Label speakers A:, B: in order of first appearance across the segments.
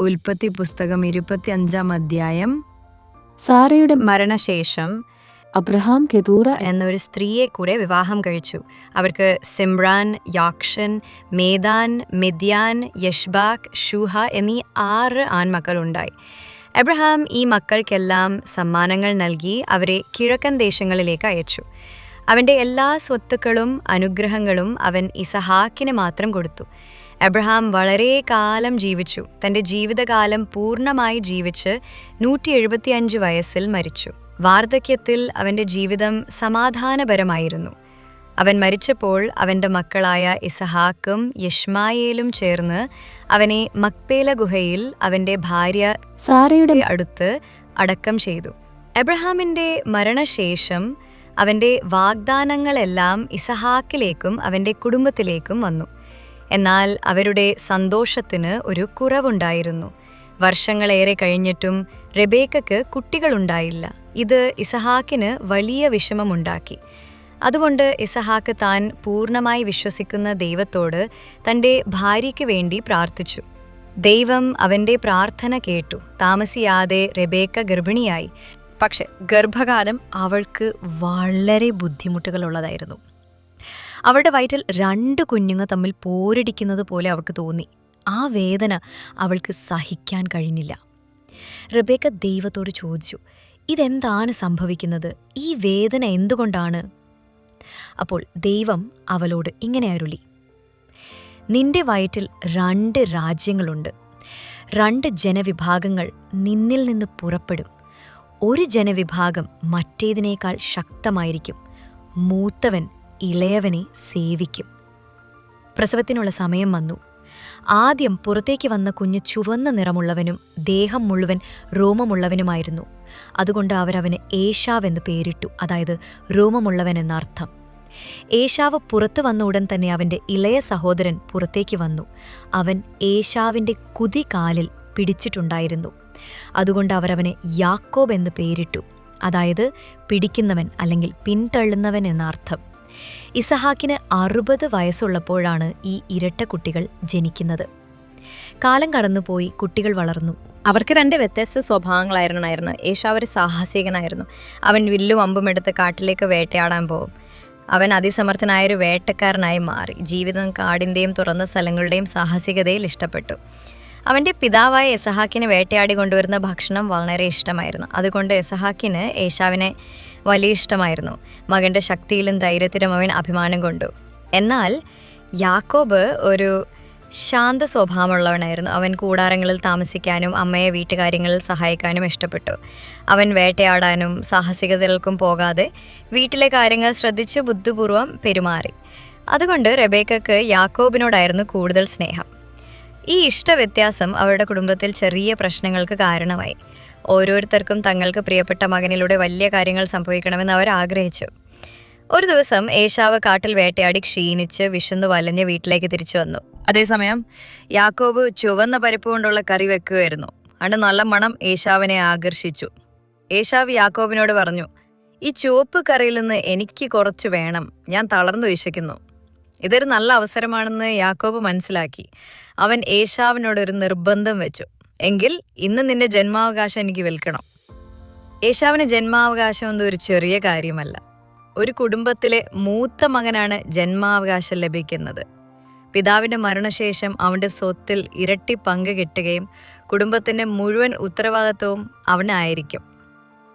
A: ഉൽപ്പത്തി പുസ്തകം ഇരുപത്തിയഞ്ചാം അധ്യായം.
B: സാറയുടെ
C: മരണശേഷം
B: അബ്രഹാം കെതൂറ
C: എന്നൊരു സ്ത്രീയെ കൂടെ വിവാഹം കഴിച്ചു. അവർക്ക് സിമ്രാൻ യാക്ഷൻ മേദാൻ മെദ്യാൻ യഷ്ബാക് ഷൂഹ എന്നീ ആറ് ആൺമക്കളുണ്ടായി. അബ്രഹാം ഈ മക്കൾക്കെല്ലാം സമ്മാനങ്ങൾ നൽകി അവരെ കിഴക്കൻ ദേശങ്ങളിലേക്ക് അയച്ചു. അവന്റെ എല്ലാ സ്വത്തുക്കളും അനുഗ്രഹങ്ങളും അവൻ ഇസഹാക്കിന് മാത്രം കൊടുത്തു. എബ്രഹാം വളരെ കാലം ജീവിച്ചു. തന്റെ ജീവിതകാലം പൂർണമായി ജീവിച്ച് നൂറ്റി എഴുപത്തിയഞ്ച് വയസ്സിൽ മരിച്ചു. വാർദ്ധക്യത്തിൽ അവന്റെ ജീവിതം സമാധാനപരമായിരുന്നു. അവൻ മരിച്ചപ്പോൾ അവന്റെ മക്കളായ ഇസഹാക്കും യഷ്മായേലും ചേർന്ന് അവനെ മക്പേല ഗുഹയിൽ അവന്റെ ഭാര്യ
B: സാറയുടെ
C: അടുത്ത് അടക്കം ചെയ്തു. എബ്രഹാമിന്റെ മരണശേഷം അവന്റെ വാഗ്ദാനങ്ങളെല്ലാം ഇസഹാക്കിലേക്കും അവന്റെ കുടുംബത്തിലേക്കും വന്നു. എന്നാൽ അവരുടെ സന്തോഷത്തിന് ഒരു കുറവുണ്ടായിരുന്നു. വർഷങ്ങളേറെ കഴിഞ്ഞിട്ടും റെബേക്കക്ക് കുട്ടികളുണ്ടായില്ല. ഇത് ഇസഹാക്കിന് വലിയ വിഷമമുണ്ടാക്കി. അതുകൊണ്ട് ഇസഹാക്ക് താൻ പൂർണമായി വിശ്വസിക്കുന്ന ദൈവത്തോട് തന്റെ ഭാര്യയ്ക്ക് വേണ്ടി പ്രാർത്ഥിച്ചു. ദൈവം അവന്റെ പ്രാർത്ഥന കേട്ടു. താമസിയാതെ റെബേക്ക ഗർഭിണിയായി. പക്ഷെ ഗർഭകാലം അവൾക്ക് വളരെ ബുദ്ധിമുട്ടുകളുള്ളതായിരുന്നു. അവളുടെ വയറ്റിൽ രണ്ട് കുഞ്ഞുങ്ങൾ തമ്മിൽ പോരടിക്കുന്നത് പോലെ അവൾക്ക് തോന്നി. ആ വേദന അവൾക്ക് സഹിക്കാൻ കഴിഞ്ഞില്ല. റബേക്ക ദൈവത്തോട് ചോദിച്ചു ഇതെന്താണ് സംഭവിക്കുന്നത്? ഈ വേദന എന്തുകൊണ്ടാണ്? അപ്പോൾ ദൈവം അവളോട് ഇങ്ങനെ അരുളി നിന്റെ വയറ്റിൽ രണ്ട് രാജ്യങ്ങളുണ്ട്. രണ്ട് ജനവിഭാഗങ്ങൾ നിന്നിൽ നിന്ന് പുറപ്പെടും. ഒരു ജനവിഭാഗം മറ്റേതിനേക്കാൾ ശക്തമായിരിക്കും. മൂത്തവൻ ഇളയവനെ സേവിക്കും. പ്രസവത്തിനുള്ള സമയം വന്നു. ആദ്യം പുറത്തേക്ക് വന്ന കുഞ്ഞ് ചുവന്ന നിറമുള്ളവനും ദേഹം മുഴുവൻ രോമമുള്ളവനുമായിരുന്നു. അതുകൊണ്ട് അവരവന് ഏഷാവെന്ന് പേരിട്ടു. അതായത് രോമമുള്ളവൻ എന്നർത്ഥം. ഏഷാവ് പുറത്തു വന്ന ഉടൻ തന്നെ അവന്റെ ഇളയ സഹോദരൻ പുറത്തേക്ക് വന്നു. അവൻ ഏഷാവിന്റെ കുതി കാലിൽ പിടിച്ചിട്ടുണ്ടായിരുന്നു. അതുകൊണ്ട് അവരവനെ യാക്കോബ് എന്ന് പേരിട്ടു. അതായത് പിടിക്കുന്നവൻ അല്ലെങ്കിൽ പിന്തള്ളുന്നവൻ എന്നർത്ഥം. ഇസഹാക്കിന് അറുപത് വയസ്സുള്ളപ്പോഴാണ് ഈ ഇരട്ട കുട്ടികൾ ജനിക്കുന്നത്. കാലം കടന്നുപോയി കുട്ടികൾ വളർന്നു. അവർക്ക് രണ്ട് വ്യത്യസ്ത സ്വഭാവങ്ങളായിരുന്നു ഒരു സാഹസികനായിരുന്നു. അവൻ വില്ലും അമ്പും എടുത്ത് കാട്ടിലേക്ക് വേട്ടയാടാൻ പോകും. അവൻ അതിസമർത്ഥനായ ഒരു വേട്ടക്കാരനായി മാറി. ജീവിതം കാടിന്റെയും തുറന്ന സ്ഥലങ്ങളുടെയും സാഹസികതയിൽ ഇഷ്ടപ്പെട്ടു. അവന്റെ പിതാവായ എസഹാക്കിന് വേട്ടയാടി കൊണ്ടുവരുന്ന ഭക്ഷണം വളരെ ഇഷ്ടമായിരുന്നു. അതുകൊണ്ട് എസഹാക്കിന് ഏഷാവിനെ വലിയ ഇഷ്ടമായിരുന്നു. മകന്റെ ശക്തിയിലും ധൈര്യത്തിലും അവൻ അഭിമാനം കൊണ്ടു. എന്നാൽ യാക്കോബ് ഒരു ശാന്ത സ്വഭാവമുള്ളവനായിരുന്നു. അവൻ കൂടാരങ്ങളിൽ താമസിക്കാനും അമ്മയെ വീട്ടുകാര്യങ്ങളിൽ സഹായിക്കാനും ഇഷ്ടപ്പെട്ടു. അവൻ വേട്ടയാടാനും സാഹസികതകൾക്കും പോകാതെ വീട്ടിലെ കാര്യങ്ങൾ ശ്രദ്ധിച്ച് ബുദ്ധിപൂർവം പെരുമാറി. അതുകൊണ്ട് റെബേക്കക്ക് യാക്കോബിനോടായിരുന്നു കൂടുതൽ സ്നേഹം. ഈ ഇഷ്ടവ്യത്യാസം അവരുടെ കുടുംബത്തിൽ ചെറിയ പ്രശ്നങ്ങൾക്ക് കാരണമായി. ഓരോരുത്തർക്കും തങ്ങൾക്ക് പ്രിയപ്പെട്ട മകനിലൂടെ വലിയ കാര്യങ്ങൾ സംഭവിക്കണമെന്ന് അവർ ആഗ്രഹിച്ചു. ഒരു ദിവസം ഏഷാവ് കാട്ടിൽ വേട്ടയാടി ക്ഷീണിച്ച് വിശന്നു വലഞ്ഞ് വീട്ടിലേക്ക് തിരിച്ചു വന്നു. അതേസമയം യാക്കോബ് ചുവന്ന പരിപ്പ് കൊണ്ടുള്ള കറി വെക്കുകയായിരുന്നു. അണ്ട് നല്ല മണം ഏഷാവിനെ ആകർഷിച്ചു. ഏഷാവ് യാക്കോബിനോട് പറഞ്ഞു ഈ ചുവപ്പ് കറിയിൽ നിന്ന് എനിക്ക് കുറച്ച് വേണം. ഞാൻ തളർന്നു വിശക്കുന്നു. ഇതൊരു നല്ല അവസരമാണെന്ന് യാക്കോബ് മനസ്സിലാക്കി. അവൻ ഏഷാവിനോട് ഒരു നിർബന്ധം വെച്ചു. എങ്കിൽ ഇന്ന് നിന്റെ ജന്മാവകാശം എനിക്ക് വിൽക്കണം. യേശാവിന് ജന്മാവകാശം എന്ന് ഒരു ചെറിയ കാര്യമല്ല. ഒരു കുടുംബത്തിലെ മൂത്ത മകനാണ് ജന്മാവകാശം ലഭിക്കുന്നത്. പിതാവിന്റെ മരണശേഷം അവന്റെ സ്വത്തിൽ ഇരട്ടി പങ്ക് കിട്ടുകയും കുടുംബത്തിന്റെ മുഴുവൻ ഉത്തരവാദിത്വവും അവനായിരിക്കും.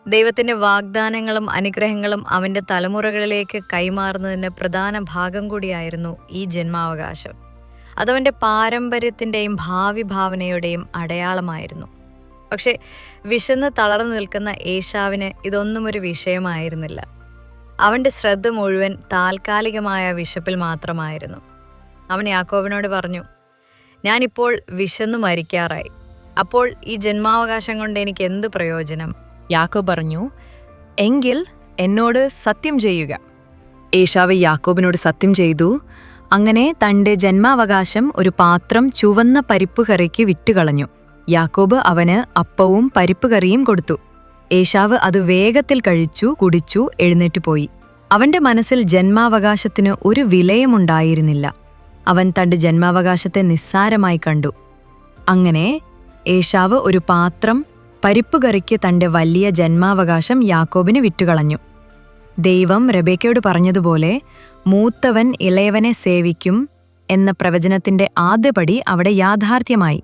C: ദൈവത്തിന്റെ വാഗ്ദാനങ്ങളും അനുഗ്രഹങ്ങളും അവന്റെ തലമുറകളിലേക്ക് കൈമാറുന്നതിന്റെ പ്രധാന ഭാഗം കൂടിയായിരുന്നു ഈ ജന്മാവകാശം. അതവന്റെ പാരമ്പര്യത്തിന്റെയും ഭാവി ഭാവനയുടെയും അടയാളമായിരുന്നു. പക്ഷേ വിശന്ന് തളർന്നു നിൽക്കുന്ന ഏഷാവിന് ഇതൊന്നും ഒരു വിഷയമായിരുന്നില്ല. അവന്റെ ശ്രദ്ധ മുഴുവൻ താൽക്കാലികമായ വിശപ്പിൽ മാത്രമായിരുന്നു. അവൻ യാക്കോബിനോട് പറഞ്ഞു ഞാനിപ്പോൾ വിശന്നു മരിക്കാറായി. അപ്പോൾ ഈ ജന്മാവകാശം കൊണ്ട് എനിക്ക് എന്ത് പ്രയോജനം?
A: യാക്കോബ് പറഞ്ഞു എങ്കിൽ എന്നോട് സത്യം ചെയ്യുക. ഏഷാവ് യാക്കോബിനോട് സത്യം ചെയ്തു അങ്ങനെ തന്റെ ജന്മാവകാശം ഒരു പാത്രം ചുവന്ന പരിപ്പ് കറിക്ക് വിറ്റുകളഞ്ഞു. യാക്കോബ് അവന് അപ്പവും പരിപ്പ് കറിയും കൊടുത്തു. ഏഷാവ് അത് വേഗത്തിൽ കഴിച്ചു കുടിച്ചു എഴുന്നേറ്റ് പോയി. അവന്റെ മനസ്സിൽ ജന്മാവകാശത്തിന് ഒരു വിലയുമുണ്ടായിരുന്നില്ല. അവൻ തന്റെ ജന്മാവകാശത്തെ നിസ്സാരമായി കണ്ടു. അങ്ങനെ
C: ഏഷാവ് ഒരു പാത്രം പരിപ്പുകറിക്ക് തന്റെ വലിയ ജന്മാവകാശം യാക്കോബിന് വിറ്റുകളഞ്ഞു. ദൈവം റബേക്കയോട് പറഞ്ഞതുപോലെ മൂത്തവൻ ഇളയവനെ സേവിക്കും എന്ന പ്രവചനത്തിന്റെ ആദ്യപടി അവിടെ യാഥാർത്ഥ്യമായി.